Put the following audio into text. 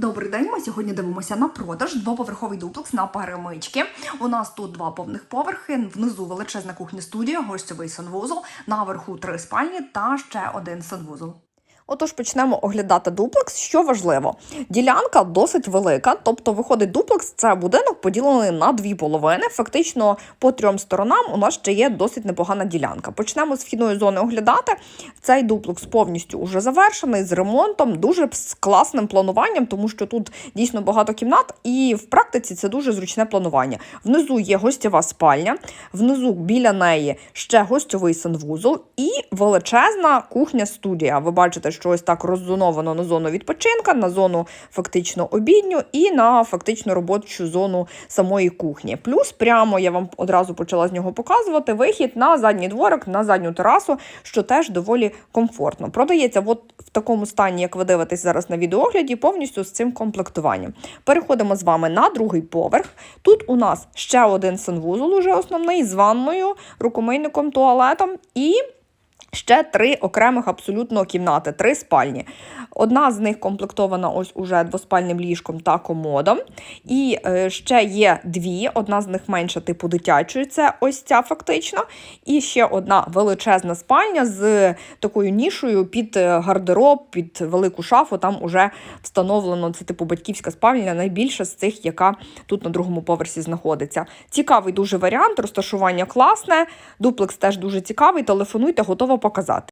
Добрий день. Ми сьогодні дивимося на продаж двоповерховий дуплекс на перемички. У нас тут два повних поверхи. Внизу величезна кухня студія, гостьовий санвузол, наверху три спальні та ще один санвузол. Отож, почнемо оглядати дуплекс. Що важливо, ділянка досить велика, тобто виходить дуплекс, це будинок поділений на дві половини. Фактично по трьом сторонам у нас ще є досить непогана ділянка. Почнемо з вхідної зони оглядати. Цей дуплекс повністю уже завершений з ремонтом, дуже з класним плануванням, тому що тут дійсно багато кімнат, і в практиці це дуже зручне планування. Внизу є гостєва спальня, внизу біля неї ще гостьовий санвузол і величезна кухня-студія. Ви бачите, що ось так роззоновано на зону відпочинка, на зону фактично обідню і на фактично робочу зону самої кухні. Плюс прямо я вам одразу почала з нього показувати вихід на задній дворик, на задню терасу, що теж доволі комфортно. Продається от в такому стані, як ви дивитесь зараз на відеогляді, повністю з цим комплектуванням. Переходимо з вами на другий поверх. Тут у нас ще один санвузол, уже основний з ванною, рукомийником, туалетом і. Ще три окремих абсолютно кімнати, три спальні. Одна з них комплектована ось уже двоспальним ліжком та комодом. І е, ще є дві. Одна з них менша, типу дитячої, це ось ця фактично. І ще одна величезна спальня з такою нішою під е, гардероб, під велику шафу. Там уже встановлено це типу батьківська спальня, найбільша з цих, яка тут на другому поверсі знаходиться. Цікавий дуже варіант, розташування класне. Дуплекс теж дуже цікавий. Телефонуйте, готова показати.